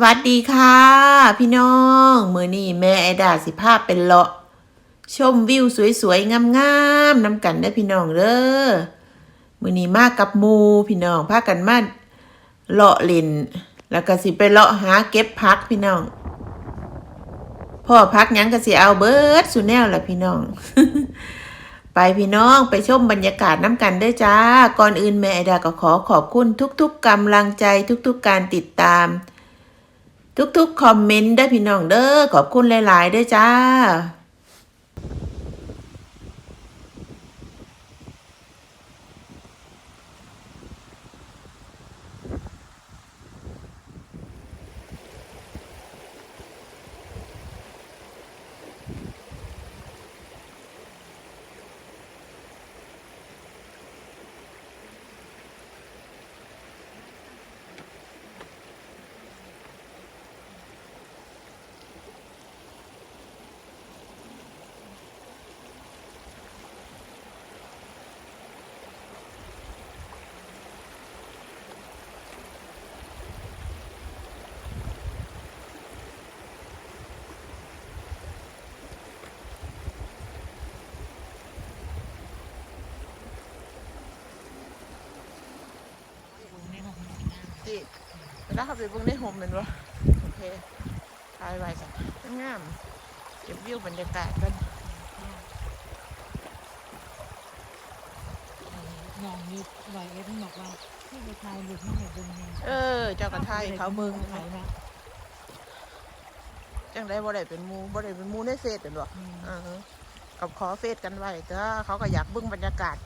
สวัสดีค่ะ พี่น้องมือนี้แม่ไอดาสิภาพเป็นเลาะ ชมวิวสวยๆงามๆนำกันได้พี่น้องเด้อมือนี้มากับมูพี่น้องพากันมาเลาะเล่นแล้วก็สิไปเลาะหาเก็บพักพี่น้องพ่อพักยังก็สิเอาเบิร์ดสุแนวละพี่น้อง ไปพี่น้องไปชมบรรยากาศน้ำกันเด้จ้าก่อนอื่นแม่ไอดาก็ขอขอบคุณทุกๆกำลังใจทุกๆการติดตาม ทุกๆ คอมเมนต์ได้พี่น้องเด้อขอบคุณหลาย ๆ ด้วยจ้า จิแล้วเขาไปเบิ่งในโฮมเป็นวะโอเคถ่ายไว้กันงามๆเก็บวิวบรรยากาศกันน้องนี่ไหวเอ็ดบอกว่าให้ไปทายหลุดให้แบบดึงเนี่ยเออ เจ้ากระไทยเขาเมืองไหนนะจังได้บ่ได้เป็นหมูบ่ได้เป็นหมูในเฟซเป็นบ่อืมอ่าฮะกับขอเฟซกันไว้ก็เขาก็อยากเบิ่งบรรยากาศ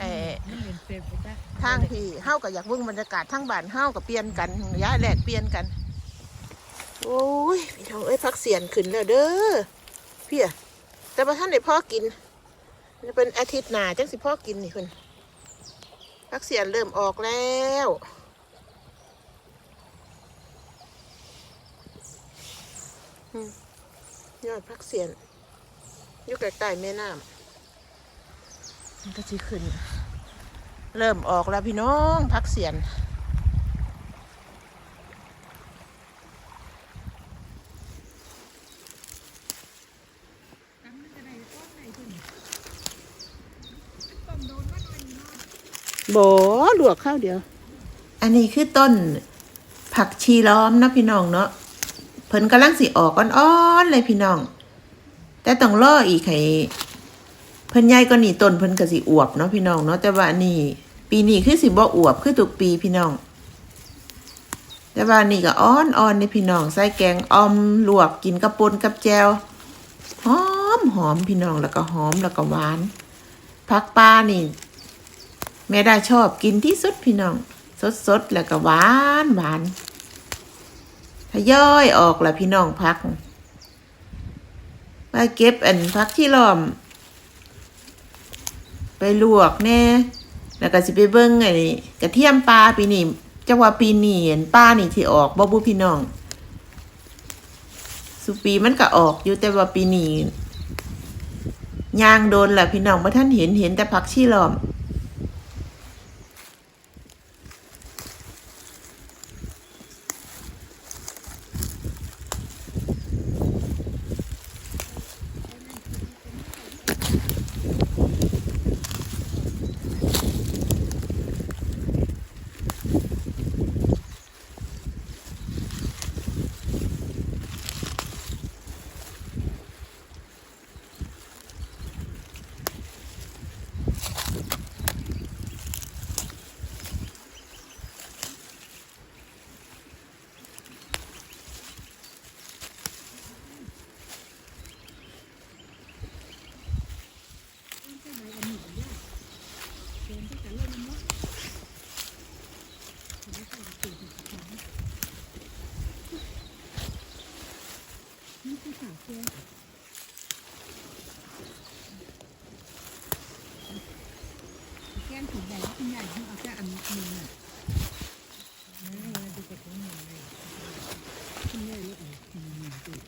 เอ่อไม่เห็นเปรตไปจ้ะทางที่เฮาก็อยากเบิ่งบรรยากาศทางบ้านเฮาก็เปลี่ยนกันย้ายแลกเปลี่ยนกัน โอ้ยพี่ทองเอ้ยพักเสียนขึ้นแล้วเด้อพี่อะแต่ว่าท่านได้พ่อกินจะเป็นอาทิตย์หน้าจังสิพ่อกินนี่คุณพักเสียนเริ่มออกแล้วอืมยอดพักเสียนอยู่ใกล้ๆแม่น้ำ มันก็สิขึ้น เริ่มออกแล้วพี่น้องพักเสียนโบลวกข้าวเดียว อันนี้คือต้นผักชีล้อมนะพี่น้องเนาะเพิ่นกำลังสิออกอ่อนๆเลยพี่น้อง แต่ต้องรออีกให้ เพิ่นใหญ่ก็หนีต้นเพิ่นก็สิอวบเนาะพี่น้องเนาะแต่ว่านี่ ปีนี้คือสิบ่อวบคือทุกปีพี่น้อง แต่ว่านี่ก็อ่อนๆนี่พี่น้องใส่แกงอ่อมลวกกินกับปนกับแจวหอมหอมพี่น้องแล้วก็หอมแล้วก็หวานผักปลานี่ แม่ได้ชอบกินที่สุดพี่น้อง สดสดๆแล้วก็หวานหวานทยอยออกแล้วพี่น้องพักมาเก็บอันพักที่ล้อม ไปลวกแน่แล้วก็สิไปเบิ่งไอ้กระเทียมปลาปีนี้จังว่าปีนี้เห็นปลานี่ที่ออกบ่บุพี่น้อง สุปีมันก็ออกอยู่แต่ว่าปีนี้ยางโดนแหละพี่น้องบ่ท่านเห็นเห็นแต่ผักชีล้อม แก้มถุงใหญ่ถุงใหญ่เอาแค่อันนึงอะไม่เราดูกับถุงใหญ่ถุงใหญ่เล็กหน่อยถุงใหญ่ติด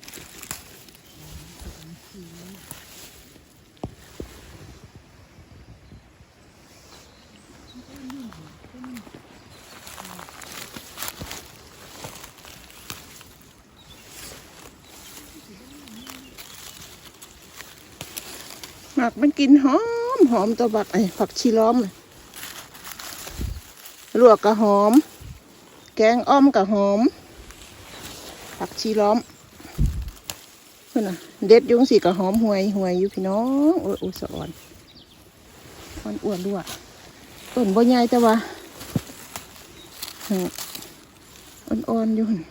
ถุงสี หมักมันกินหอมหอมตัวบักไอ้ผักชีล้อมน่ะลวกกะหอม แกงอ้อมกะหอม ผักชีล้อมเพื่อนน่ะเด็ดยุงสีกะหอมหวยหวยอยู่พี่น้องโอ้ยอุสอ่อนอ่อนอ้วนด้วยต้นบ่ใหญ่แต่ว่าอืมอ่อนๆอยู่หั่น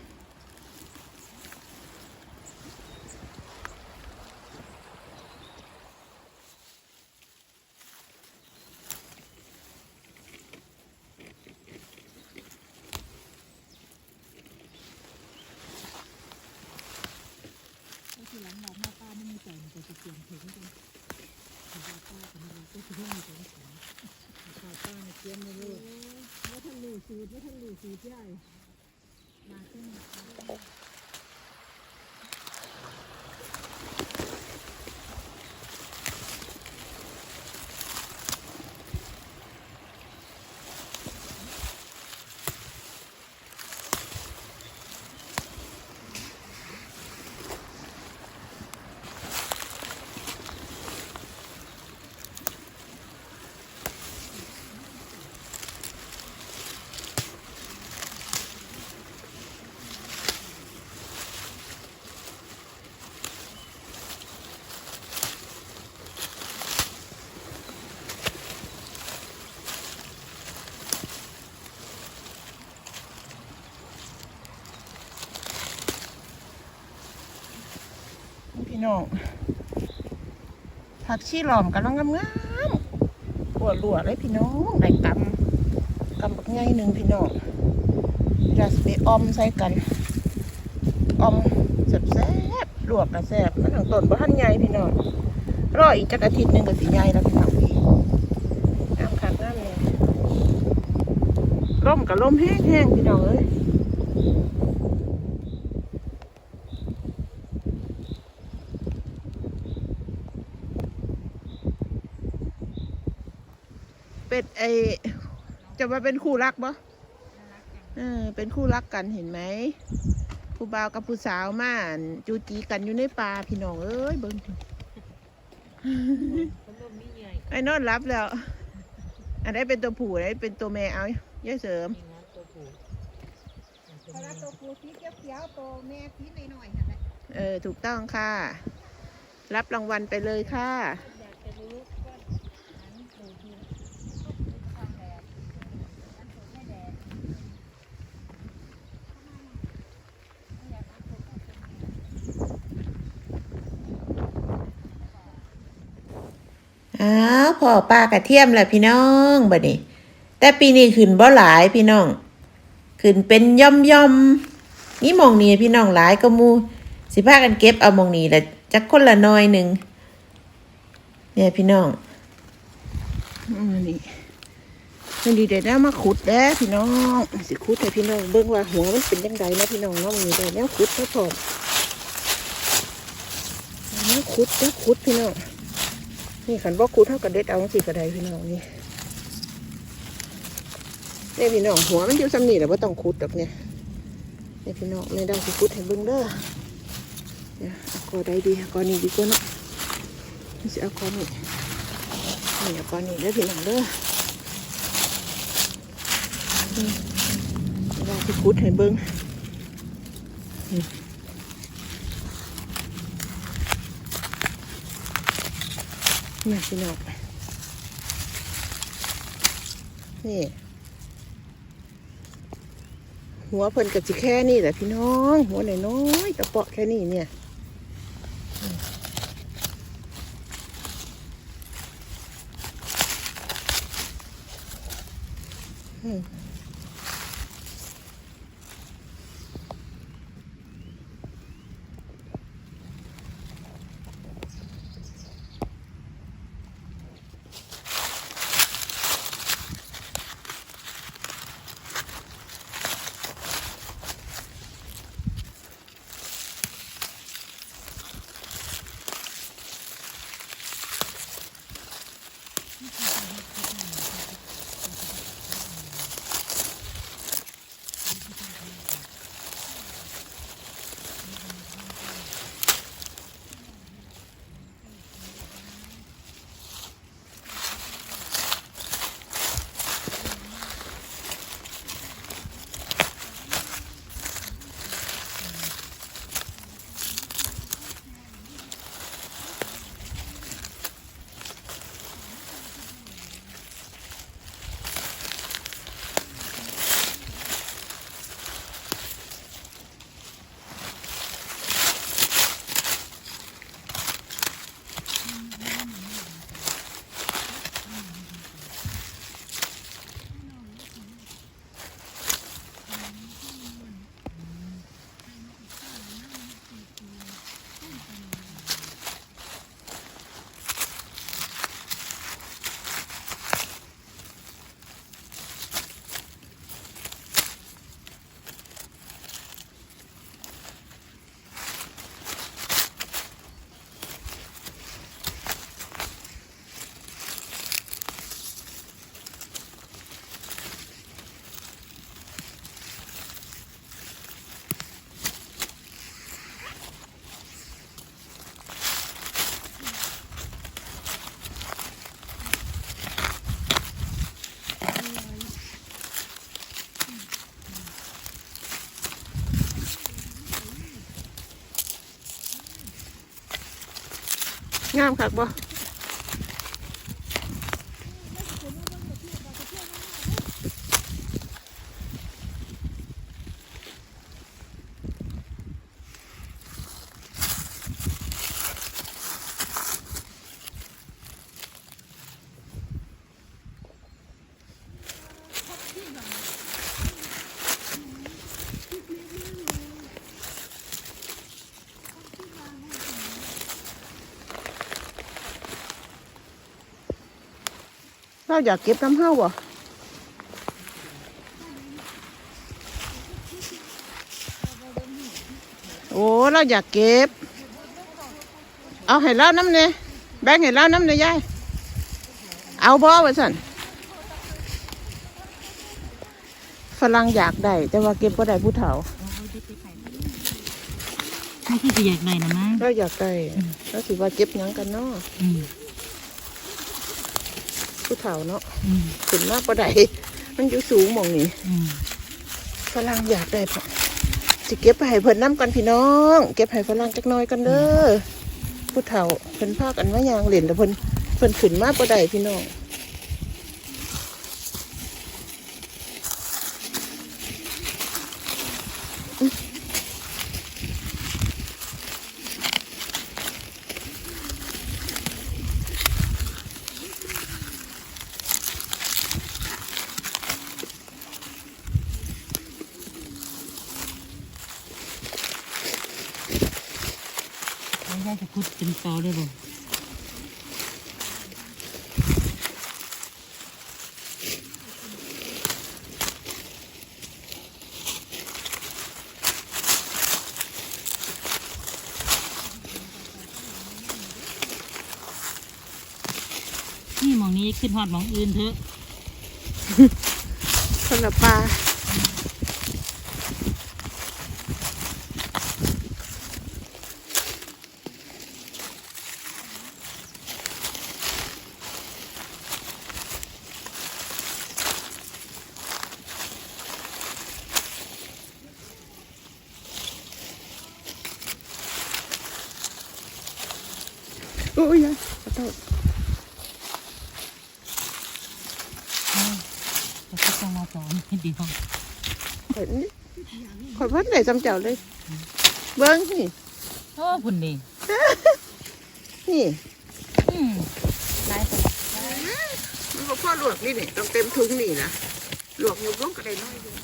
ทีหลังเราหน้าป้าไม่มีใจมันจะเปลี่ยนถึงกันป้าป้ากับมันก็คือเรื่องของฉันป้าป้าเนี่ยเตรียมมาเลยว่าท่านรู้สูตรว่าท่านรู้สูตรใหญ่มาขึ้น พี่น้องผักชีหลอมกำลังงามๆปวดหลวเลยพี่น้องได้กำกำบักใหญ่หนึ่งพี่น้องเราสไปออมใส่กันออมแซ่บๆลวกกระแซ่บมันถึงต้นบ่ทันใหญ่พี่น้องรออีกจักอาทิตย์หนึ่งก็สิใหญ่แล้วพี่น้องพี่น้ำคักน้ำเลยร่มกับร่มแห้งๆพี่น้องเอ้ย เป็ดไอจะมาเป็นคู่รักบ่เออเป็นคู่รักกันเห็นไหมผู้บ่าวกับผู้สาวมาอั่นจูจีกันอยู่ในป่าพี่น้องเอ้ยเบิ่งคนลมนี่ใหญ่ไอ้นอนรับแล้ว อันนี้เป็นตัวผู้อันนี้เป็นตัวแม่เอาย่อยเสริมมีนะตัวผู้เพราะว่าตัวผู้สีเขียวๆตัวแม่สีหน่อยๆนั่นแหละเออถูกต้องค่ะ รับรางวัลไปเลยค่ะ อยากจะรู้ว่าอันตัวผู้ทางแดดอันตัวไม่แดดอยากเอาตัวผู้เป็น อ้าว พ่อป้ากระเทียมแหละพี่น้องบัดนี้ แต่ปีนี้ขึ้นบ่หลายพี่น้อง ขึ้นเป็นย่อมย่อมนี่มองนี้พี่น้องหลายก็มูสิพากันเก็บเอามองนี้ละจักคนละน้อยหนึ่งเนี่ยพี่น้องอืมนี่มันดีเด็ดนะมาขุดแด้พี่น้อง สิขุดให้พี่น้องเบิ่งว่าหัวมันเป็นยังไงนะพี่น้องเนาะมันมีได้แล้วขุดแล้วพร้อมแล้วขุดแล้วขุดพี่น้อง นี่ขันบอกคูเท่ากับเด็ดเอาสิกระไดพี่น้องนี่เนี่ยพี่น้องหัวมันอยู่ซ้ำนี่แหละว่าต้องคุดดอกเนี่ยเนี่ยพี่น้องเนี่ยได้สิคุดให้เบิ่งเด้อเดี๋ยเอากอใดดีเอากอนี้ดีกว่านะนี่สิเอากอนี้นี่เอากอนี้เด้พี่น้องเด้อนี่ได้สิคุดให้เบิ่งนี่ เนี่ยพี่น้องนี่หัวเพิ่นกับสิแค่นี่แหละพี่น้อง หัวน้อยๆตะเปาะแค่นี้เนี่ย งามคักบ่ เราอยากเก็บน้ำเฮาบ่โอ้เราอยากเก็บ เอาให้เล่าน้ำเนี่ยแบ่งให้เล่าน้ำเนี่ยยายเอาบ่ว่าสันฝรั่งอยากได้แต่ว่าเก็บก็ได้ผู้เฒ่าไม่ที่จะอยากได้นะมั้งเราอยากได้เราสิว่าเก็บหยังกันเนาะอืม ผู้เฒ่าเนาะอืมขึ้นมากก็ได้มันอยู่สูงหมองนี่อืมฝรั่งอยากได้พอสิเก็บไปให้เพิ่นน้ำกันพี่น้อง เก็บให้ฝรั่งจักหน้อยกันเด้อผู้เฒ่าเพิ่นพากันมายางเล่นแล้วเพิ่นเพิ่นขึ้นมากก็ได้พี่น้อง ไม่ได้จะพูดเป็นตอได้บ่ นี่หมองนี้ ขึ้นหอดหมองอื่นเถอะคนละปลาโอ้ยยายขอโทษ จะก็ต้องมาสอนให้ ดีห้องข่อยนี่ข่อยพัดไหนจำเจ้าเลย เบิ้งนี่โอ้พุ่นดีนี่อืมหลายตัวมันบอกพ่อลวกนี่นี่ต้องเต็มถุงนี่นะลวกยุบลงก็ได้น้อยเดียว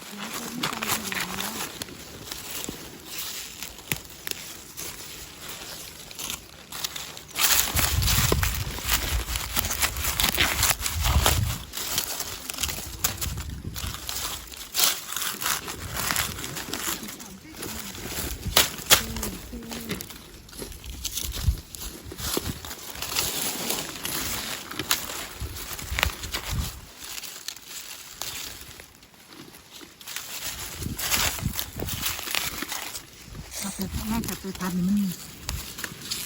เอาไปน่าจะไปทำมัน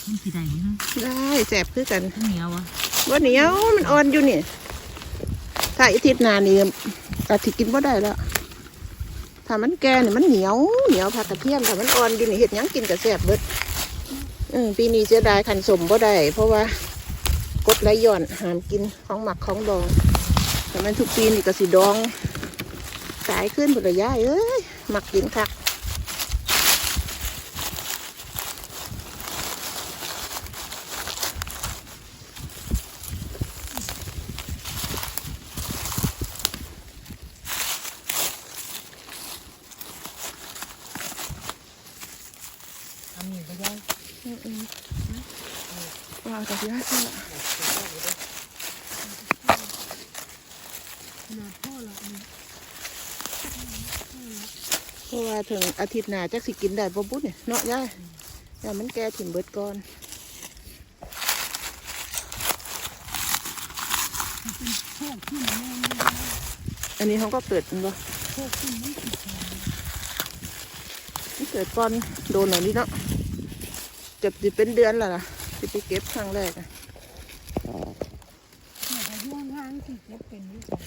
มันสีใดมั้ง ได้ แสบคือกันเหนียวอะว่าเหนียวมันอ่อนอยู่นี่ถ้าอาทิตย์หนานี่กะทิกินบ่ได้แล้วถ้ามันแก่นี่มันเหนียวเหนียวผักกระเทียมถ้ามันอ่อนอยู่นี่เห็ดหยังกินกระแสบเบิดเออปีนี้เสียดายขันสมบ่ได้เพราะว่ากดไหลย้อนห้ามกินของหมักของดอง แต่มันทุกปีนี่ก็สิดองสายขึ้นบุระยายเอ้ยหมักกินคัก อามีไปได้อืมอืมวางกับยาใช่ละขนาพ่อละนี่เพราะว่าถึงอาทิตย์หน้าจักสิกินได้บ่บุญเนี่ยเนาะย่ายยามันแก่ถิ่มเบิดก่อนอันนี้เขาก็เกิดมันบ่โชคขึ้นมันติด เกิดก้อนโดนหน่อยนี้เนาะเจ็บสิเป็นเดือนแล้วนะที่ไปเก็บครั้งแรกอะเนี่ยถ้าย่วงห้างสิเก็บเป็นอยู่จ้ะ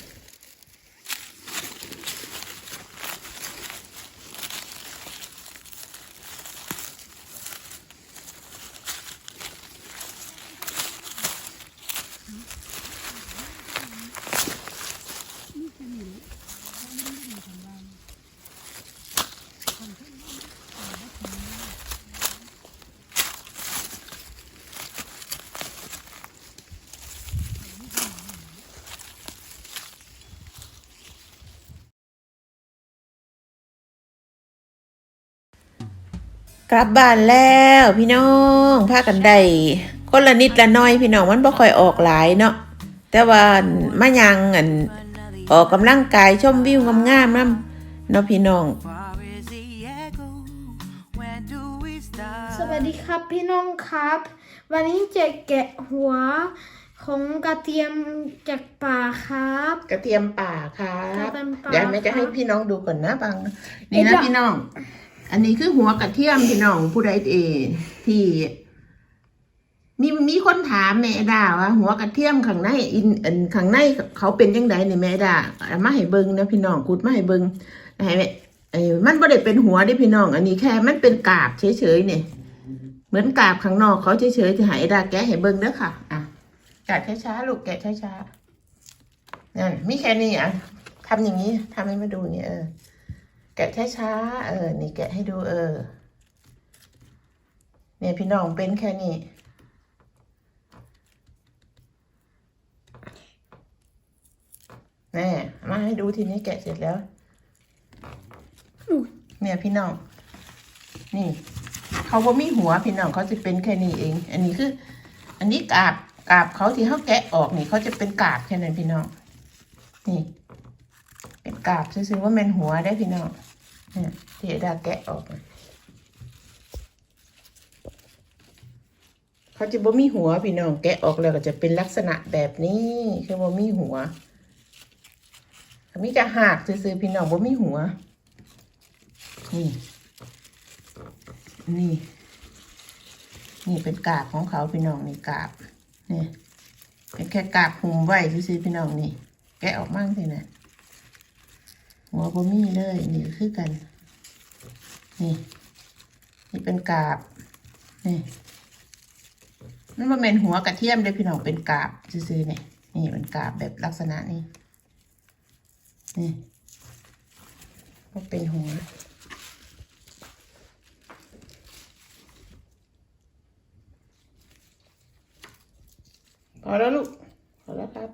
กลับบ้านแล้วพี่น้องพากันได้คนละนิดละน้อยพี่น้องมันบ่ค่อยออกหลายเนาะแต่ว่ามายังอันออกกำลังกายชมวิวงามๆนำเนาะพี่น้อง Far is the echo? When do we start? สวัสดีครับพี่น้องครับ วันนี้จะแกะหัวของกระเทียมจากป่าครับ กระเทียมป่าครับกระเทียมป่าเดี๋ยวแม่จะให้ครับพี่น้องดูก่อนนะบางเอ๊ะนี่นะเดี๋ยวพี่น้อง อันนี้คือหัวกระเทียมพี่น้องผู้ใดเองที่มีมีคนถามแม่ดาว่าหัวกระเทียมข้างในอินอันข้างในเขาเป็นยังไงนี่แม่ดาเอามาให้เบิ่งนะพี่น้องกุดมาให้เบิ่งให้แม่เอ้มันบ่ได้เป็นหัวเด้พี่น้อง อันนี้แค่มันเป็นกาบเฉยๆเนี่ยเหมือนกาบข้างนอกเขาเฉยๆจะให้ดาแกะให้เบิ่งเด้อค่ะอะแกะช้าๆลูกแกะช้าๆนั่นมีแค่นี้อะทำอย่างนี้ทำให้มาดูเนี่ยเออ แกะช้าๆเออ นี่แกะให้ดูเออ เนี่ยพี่น้องเป็นแค่นี้ แน่มาให้ดูทีนี้แกะเสร็จแล้ว เนี่ยพี่น้อง นี่ เขาบ่มีหัวพี่น้องเขาจะเป็นแค่นี้เอง อันนี้คือ อันนี้กาบกาบเขาที่เขาแกะออกนี่เขาจะเป็นกาบแค่นั้นพี่น้อง นี่ เป็นกาบซื่อๆว่าเป็นหัวได้พี่น้องเนี่ยที่ดาแกะออก เขาจะบ่มีหัวพี่น้องแกะออกแล้วก็จะเป็นลักษณะแบบนี้คือบ่มีหัวมีจะหักซื่อๆพี่น้องบ่มีหัว นี่ นี่ นี่เป็นกาบของเขาพี่น้องนี่กาบนี่เป็นแค่กาบหุ้มไว้ซื่อๆพี่น้องนี่ แกะออกมั่งสินะ หัวบะมี่เลยนี่คือกัน นี่นี่เป็นกาบ นี่มันมาเป็นหัวกระเทียมเลยพี่น้องเป็นกาบซื่อๆเนี่ยนี่เป็นกาบแบบลักษณะนี้นี่ก็เป็นหัวพอแล้วลูกพอแล้วครับ